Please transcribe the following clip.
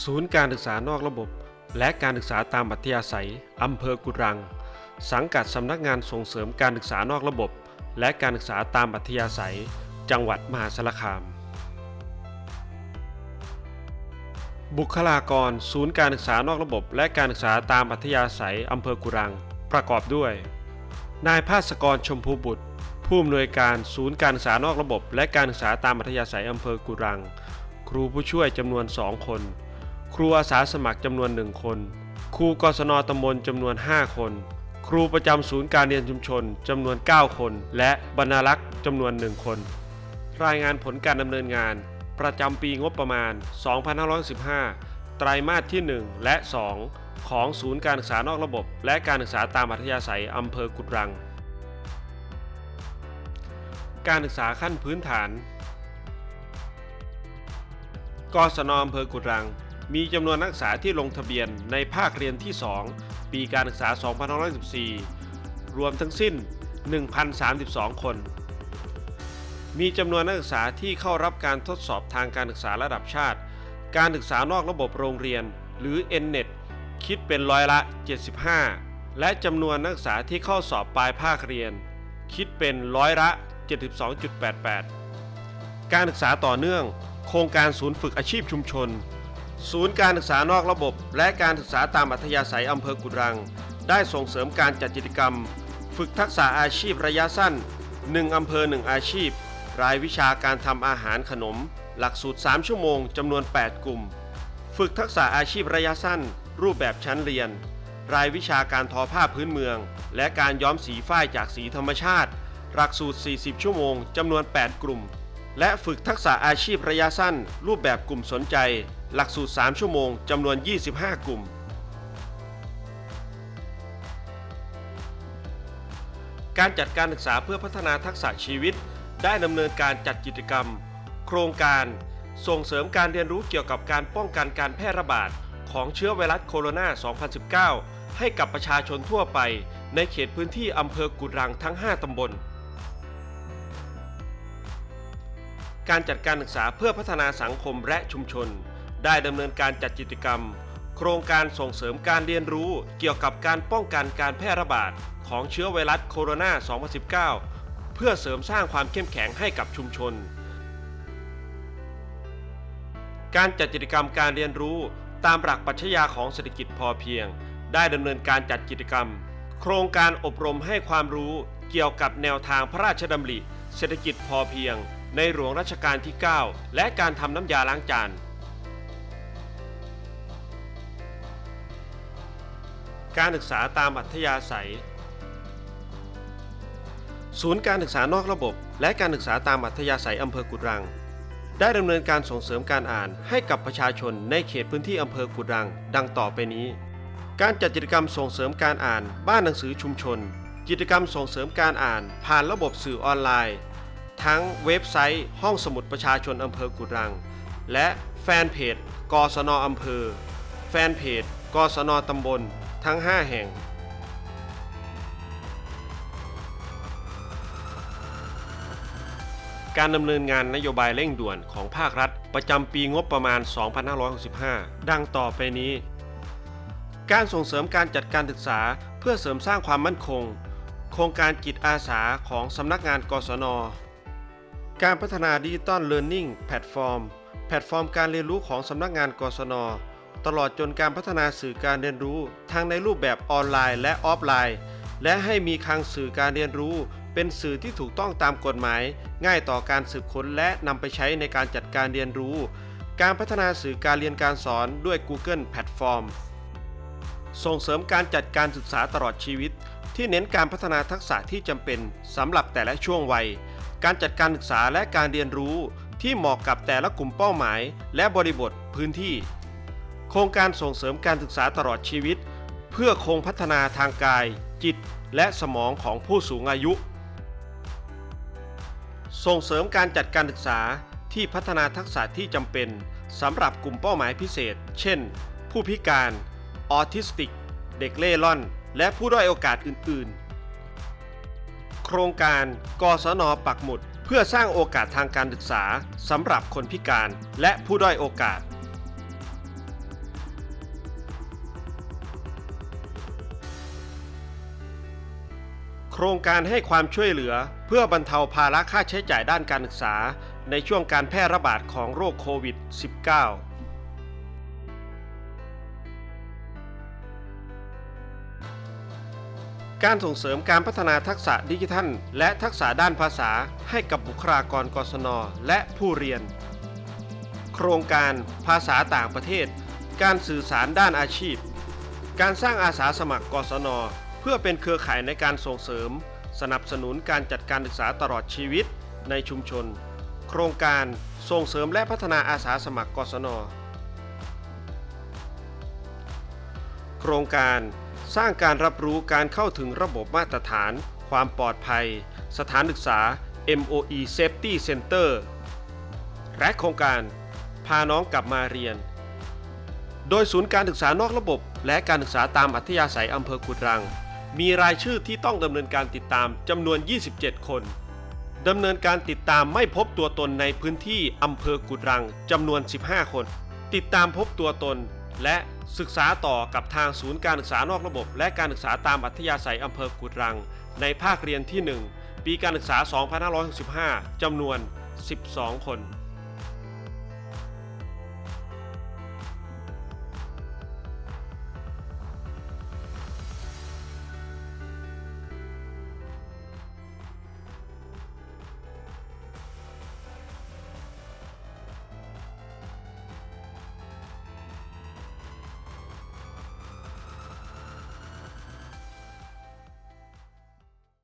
ศูนย์การศึกษานอกระบบ และการศึกษาตามอัธยาศัย อำเภอกุรัง สังกัดสำนักงานส่งเสริมการศึกษานอกระบบ และการศึกษาตามอัธยาศัย จังหวัดมหาสารคาม บุคลากร ศูนย์การศึกษานอกระบบ และการศึกษาตามอัธยาศัยอำเภอกุรัง ประกอบด้วย นายภาสกรชมพูบุตร ผู้อำนวยการศูนย์การศึกษานอกระบบ และการศึกษาตามอัธยาศัยอำเภอกุรัง ครูผู้ช่วยจำนวน 2 คน ครูอาสาสมัครจำนวน 1 คน ครูกศนตำบลจำนวน 5 คน ครูประจำศูนย์การเรียนชุมชนจำนวน 9 คน และบรรณารักษ์จำนวน 1 คน รายงานผลการดำเนินงาน ประจำปีงบประมาณ 2515 ไตรมาสที่ 1 และ 2 ของศูนย์การศึกษานอกระบบ และการศึกษาตามอัธยาศัยอำเภอกุดรัง การศึกษาขั้นพื้นฐานกศนอำเภอกุดรัง มีจำนวนนักศึกษาที่ลงทะเบียนในภาคเรียนที่ 2 ปีการศึกษา 2514 รวมทั้งสิ้น 1,032 คน มีจำนวนนักศึกษาที่เข้ารับการทดสอบทางการศึกษาระดับชาติ การศึกษานอกระบบโรงเรียน หรือ NNET คิดเป็นร้อยละ 75 และจำนวนนักศึกษาที่เข้าสอบปลายภาคเรียน คิดเป็นร้อยละ 72.88 การศึกษาต่อเนื่อง โครงการศูนย์ฝึกอาชีพชุมชน ศูนย์การศึกษานอกระบบ และการศึกษาตามอัธยาศัยอำเภอกุดรัง ได้ส่งเสริมการจัดกิจกรรม ฝึกทักษะอาชีพระยะสั้น 1 อำเภอ 1 อาชีพ รายวิชาการทำอาหารขนม หลักสูตร 3 ชั่วโมงจำนวน 8 กลุ่ม ฝึกทักษะอาชีพระยะสั้น รูปแบบชั้นเรียน รายวิชาการทอผ้าพื้นเมือง และการย้อมสีฝ้ายจากสีธรรมชาติ หลักสูตร 40 ชั่วโมงจำนวน 8 กลุ่ม และฝึกทักษะอาชีพระยะสั้น รูปแบบกลุ่มสนใจ หลักสูตร 3 ชั่วโมงจำนวน 25 กลุ่ม การจัดการศึกษาเพื่อพัฒนาทักษะชีวิต ได้ดำเนินการจัดกิจกรรม โครงการ ส่งเสริมการเรียนรู้เกี่ยวกับการป้องกันการแพร่ระบาด ของเชื้อไวรัสโคโรนา 2019 ให้กับประชาชนทั่วไป ในเขตพื้นที่อำเภอกุดรังทั้ง 5 ตำบล การจัดการศึกษาเพื่อพัฒนาสังคมและชุมชน ได้ดำเนินการจัดกิจกรรม โครงการส่งเสริมการเรียนรู้เกี่ยวกับการป้องกันการแพร่ระบาดของเชื้อไวรัสโคโรนา 2019 เพื่อเสริมสร้างความเข้มแข็งให้กับชุมชน การจัดกิจกรรมการเรียนรู้ตามหลักปรัชญาของเศรษฐกิจพอเพียง ได้ดำเนินการจัดกิจกรรม โครงการอบรมให้ความรู้เกี่ยวกับแนวทางพระราชดำริ เศรษฐกิจพอเพียง ในหลวงรัชกาลที่ 9 และการทำน้ำยาล้างจาน การศึกษาตามอัธยาศัย ศูนย์การศึกษานอกระบบ และการศึกษาตามอัธยาศัยอำเภอกุดรัง ได้ดำเนินการส่งเสริมการอ่านให้กับประชาชนในเขตพื้นที่อำเภอกุดรัง ดังต่อไปนี้ การจัดกิจกรรมส่งเสริมการอ่าน บ้านหนังสือชุมชน กิจกรรมส่งเสริมการอ่าน ผ่านระบบสื่อออนไลน์ ทั้งเว็บไซต์ห้องสมุดประชาชนอำเภอกุดรัง และแฟนเพจกศนอำเภอ แฟนเพจกศนตำบล ทั้ง 5 แห่ง การดำเนินงานนโยบายเร่งด่วนของภาครัฐ ประจำปีงบประมาณ 2565 ดังต่อไปนี้ การส่งเสริมการจัดการศึกษาเพื่อเสริมสร้างความมั่นคง โครงการจิตอาสาของสำนักงานกศน การพัฒนาดิจิตอลเลิร์นนิ่งแพลตฟอร์ม แพลตฟอร์มการเรียนรู้ของสำนักงานกศน ตลอดจนการพัฒนาสื่อการเรียนรู้ ทั้งในรูปแบบออนไลน์และออฟไลน์ และให้มีคลังสื่อการเรียนรู้ เป็นสื่อที่ถูกต้องตามกฎหมาย ง่ายต่อการสืบค้นและนำไปใช้ในการจัดการเรียนรู้ การพัฒนาสื่อการเรียนการสอนด้วย Google แพลตฟอร์มส่งเสริมการจัดการศึกษาตลอดชีวิต ที่เน้นการพัฒนาทักษะที่จำเป็นสำหรับแต่ละช่วงวัย การจัดการศึกษาและการเรียนรู้ที่เหมาะกับแต่ละกลุ่มเป้าหมาย และบริบทพื้นที่ โครงการส่งเสริมการศึกษาตลอดชีวิต เพื่อคงพัฒนาทางกาย จิต และสมองของผู้สูงอายุ ส่งเสริมการจัดการศึกษาที่พัฒนาทักษะที่จำเป็นสำหรับกลุ่มเป้าหมายพิเศษ เช่น ผู้พิการ ออทิสติก เด็กเล่ร่อน และผู้ด้อยโอกาสอื่น ๆ ครงการกศนปักหมุด เพื่อสร้างโอกาสทางการศึกษาสำหรับคนพิการและผู้ด้อยโอกาส โครงการให้ความช่วยเหลือเพื่อบรรเทาภาระค่าใช้จ่ายด้านการศึกษา ในช่วงการแพร่ระบาดของโรคโควิด -19 การส่งเสริมการพัฒนาทักษะดิจิทัล และทักษะด้านภาษาให้กับบุคลากรกศน และผู้เรียน โครงการภาษาต่างประเทศ การสื่อสารด้านอาชีพ การสร้างอาสาสมัครกศน เพื่อเป็นเครือข่ายในการส่งเสริม สนับสนุนการจัดการศึกษาตลอดชีวิตในชุมชน โครงการส่งเสริมและพัฒนาอาสาสมัครกศน โครงการ สร้างการรับรู้การเข้าถึงระบบมาตรฐาน ความปลอดภัย สถานศึกษา MOE Safety Center และโครงการ พาน้องกลับมาเรียน โดยศูนย์การศึกษานอกระบบ และการศึกษาตามอัธยาศัยอำเภอกุดรัง มีรายชื่อที่ต้องดำเนินการติดตามจำนวน 27 คนดำเนินการติดตามไม่พบตัวตนในพื้นที่อำเภอกุดรังจำนวน 15 คน ติดตามพบตัวตน และศึกษาต่อกับทางศูนย์การศึกษานอกระบบ และการศึกษาตามอัธยาศัยอำเภอกุดรัง ในภาคเรียนที่ 1 ปีการศึกษา 2565จำนวน 12 คน